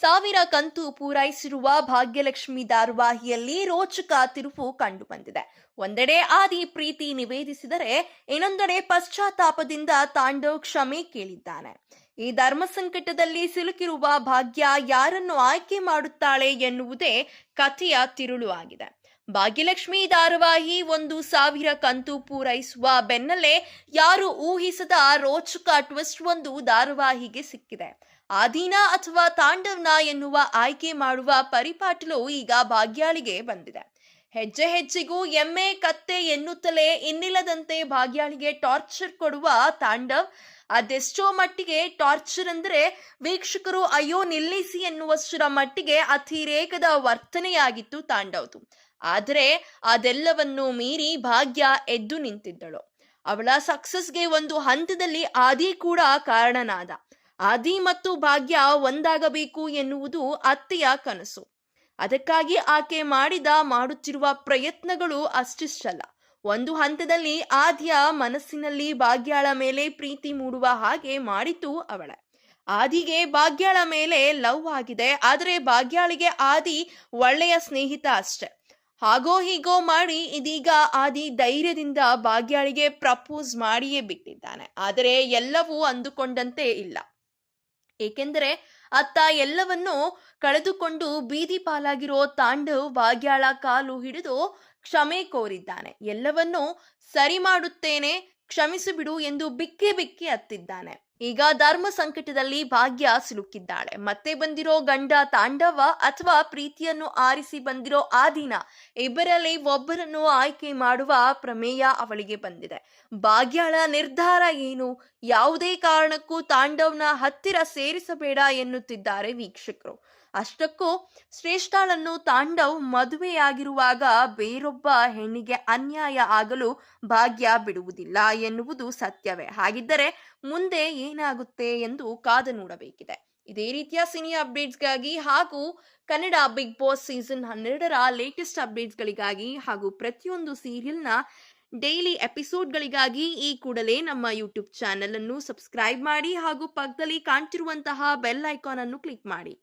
ಸಾವಿರ ಕಂತು ಪೂರೈಸಿರುವ ಭಾಗ್ಯಲಕ್ಷ್ಮಿ ಧಾರಾವಾಹಿಯಲ್ಲಿ ರೋಚಕ ತಿರುವು ಕಂಡುಬಂದಿದೆ. ಒಂದೆಡೆ ಆದಿ ಪ್ರೀತಿ ನಿವೇದಿಸಿದರೆ, ಇನ್ನೊಂದೆಡೆ ಪಶ್ಚಾತ್ತಾಪದಿಂದ ತಾಂಡವ್ ಕ್ಷಮೆ ಕೇಳಿದ್ದಾನೆ. ಈ ಧರ್ಮ ಸಂಕಟದಲ್ಲಿ ಸಿಲುಕಿರುವ ಭಾಗ್ಯ ಯಾರನ್ನು ಆಯ್ಕೆ ಮಾಡುತ್ತಾಳೆ ಎನ್ನುವುದೇ ಕಥೆಯ ತಿರುಳು ಆಗಿದೆ. ಭಾಗ್ಯಲಕ್ಷ್ಮಿ ಧಾರಾವಾಹಿ ಒಂದು ಸಾವಿರ ಕಂತು ಪೂರೈಸುವ ಬೆನ್ನಲ್ಲೇ ಯಾರು ಊಹಿಸದ ರೋಚಕ ಟ್ವಿಸ್ಟ್ ಒಂದು ಧಾರಾವಾಹಿಗೆ ಸಿಕ್ಕಿದೆ. ಆದೀನ ಅಥವಾ ತಾಂಡವ್ನ ಎನ್ನುವ ಆಯ್ಕೆ ಮಾಡುವ ಪರಿಪಾಟಲು ಈಗ ಭಾಗ್ಯಾಳಿಗೆ ಬಂದಿದೆ. ಹೆಜ್ಜೆ ಹೆಜ್ಜೆಗೂ ಎಮ್ಮೆ ಕತ್ತೆ ಎನ್ನುತ್ತಲೇ ಇನ್ನಿಲ್ಲದಂತೆ ಭಾಗ್ಯಾಳಿಗೆ ಟಾರ್ಚರ್ ಕೊಡುವ ತಾಂಡವ್, ಅದೆಷ್ಟೋ ಮಟ್ಟಿಗೆ ಟಾರ್ಚರ್ ಅಂದ್ರೆ ವೀಕ್ಷಕರು ಅಯ್ಯೋ ನಿಲ್ಲಿಸಿ ಎನ್ನುವಷ್ಟರ ಮಟ್ಟಿಗೆ ಅತಿರೇಕದ ವರ್ತನೆಯಾಗಿತ್ತು ತಾಂಡವ್ದು. ಆದರೆ ಅದೆಲ್ಲವನ್ನು ಮೀರಿ ಭಾಗ್ಯ ಎದ್ದು ನಿಂತಿದ್ದಳು. ಅವಳ ಸಕ್ಸಸ್ಗೆ ಒಂದು ಹಂತದಲ್ಲಿ ಆದಿ ಕೂಡ ಕಾರಣನಾದ. ಆದಿ ಮತ್ತು ಭಾಗ್ಯ ಒಂದಾಗಬೇಕು ಎನ್ನುವುದು ಅತ್ತೆಯ ಕನಸು. ಅದಕ್ಕಾಗಿ ಆಕೆ ಮಾಡಿದ, ಮಾಡುತ್ತಿರುವ ಪ್ರಯತ್ನಗಳು ಅಷ್ಟಿಷ್ಟಲ್ಲ. ಒಂದು ಹಂತದಲ್ಲಿ ಆದ್ಯ ಮನಸ್ಸಿನಲ್ಲಿ ಭಾಗ್ಯಾಳ ಮೇಲೆ ಪ್ರೀತಿ ಮೂಡುವ ಹಾಗೆ ಮಾಡಿತು ಅವಳ. ಆದಿಗೆ ಭಾಗ್ಯಾಳ ಮೇಲೆ ಲವ್ ಆಗಿದೆ, ಆದರೆ ಭಾಗ್ಯಾಳಿಗೆ ಆದಿ ಒಳ್ಳೆಯ ಸ್ನೇಹಿತ ಅಷ್ಟೆ. ಹಾಗೋ ಹೀಗೋ ಮಾಡಿ ಇದೀಗ ಆದಿ ಧೈರ್ಯದಿಂದ ಭಾಗ್ಯಾಳಿಗೆ ಪ್ರಪೋಸ್ ಮಾಡಿಯೇ ಬಿಟ್ಟಿದ್ದಾನೆ. ಆದರೆ ಎಲ್ಲವೂ ಅಂದುಕೊಂಡಂತೆ ಇಲ್ಲ. ಏಕೆಂದರೆ ಅತ್ತ ಎಲ್ಲವನ್ನೂ ಕಳೆದುಕೊಂಡು ಬೀದಿ ಪಾಲಾಗಿರೋ ತಾಂಡವ್ ವಾಗ್ಯಾಳ ಕಾಲು ಹಿಡಿದು ಕ್ಷಮೆ ಕೋರಿದ್ದಾನೆ. ಎಲ್ಲವನ್ನೂ ಸರಿ ಮಾಡುತ್ತೇನೆ, ಕ್ಷಮಿಸಿಬಿಡು ಎಂದು ಬಿಕ್ಕಿ ಬಿಕ್ಕಿ ಅತ್ತಿದ್ದಾನೆ. ಈಗ ಧರ್ಮ ಸಂಕಟದಲ್ಲಿ ಭಾಗ್ಯ ಸಿಲುಕಿದ್ದಾಳೆ. ಮತ್ತೆ ಬಂದಿರೋ ಗಂಡ ತಾಂಡವ ಅಥವಾ ಪ್ರೀತಿಯನ್ನು ಆರಿಸಿ ಬಂದಿರೋ ಆದಿನ ಇಬ್ಬರಲ್ಲಿ ಒಬ್ಬರನ್ನು ಆಯ್ಕೆ ಮಾಡುವ ಪ್ರಮೇಯ ಅವಳಿಗೆ ಬಂದಿದೆ. ಭಾಗ್ಯಳ ನಿರ್ಧಾರ ಏನು? ಯಾವುದೇ ಕಾರಣಕ್ಕೂ ತಾಂಡವ್ನ ಹತ್ತಿರ ಸೇರಿಸಬೇಡ ಎನ್ನುತ್ತಿದ್ದಾರೆ ವೀಕ್ಷಕರು. ಅಷ್ಟಕ್ಕೂ ಶ್ರೇಷ್ಠಳನ್ನು ತಾಂಡವ್ ಮದುವೆಯಾಗಿರುವಾಗ ಬೇರೊಬ್ಬ ಹೆಣ್ಣಿಗೆ ಅನ್ಯಾಯ ಆಗಲು ಭಾಗ್ಯ ಬಿಡುವುದಿಲ್ಲ ಎನ್ನುವುದು ಸತ್ಯವೇ. ಹಾಗಿದ್ದರೆ ಮುಂದೆ ಏನಾಗುತ್ತೆ ಎಂದು ಕಾದು ನೋಡಬೇಕಿದೆ. ಇದೇ ರೀತಿಯ ಸಿನಿ ಅಪ್ಡೇಟ್ಸ್ಗಾಗಿ ಹಾಗೂ ಕನ್ನಡ ಬಿಗ್ ಬಾಸ್ ಸೀಸನ್ ಹನ್ನೆರಡರ ಲೇಟೆಸ್ಟ್ ಅಪ್ಡೇಟ್ಸ್ಗಳಿಗಾಗಿ ಹಾಗೂ ಪ್ರತಿಯೊಂದು ಸೀರಿಯಲ್ನ ಡೈಲಿ ಎಪಿಸೋಡ್ಗಳಿಗಾಗಿ ಈ ಕೂಡಲೇ ನಮ್ಮ ಯೂಟ್ಯೂಬ್ ಚಾನೆಲ್ ಅನ್ನು ಸಬ್ಸ್ಕ್ರೈಬ್ ಮಾಡಿ ಹಾಗೂ ಪಕ್ಕದಲ್ಲಿ ಕಾಣ್ತಿರುವಂತಹ ಬೆಲ್ ಐಕಾನ್ ಅನ್ನು ಕ್ಲಿಕ್ ಮಾಡಿ.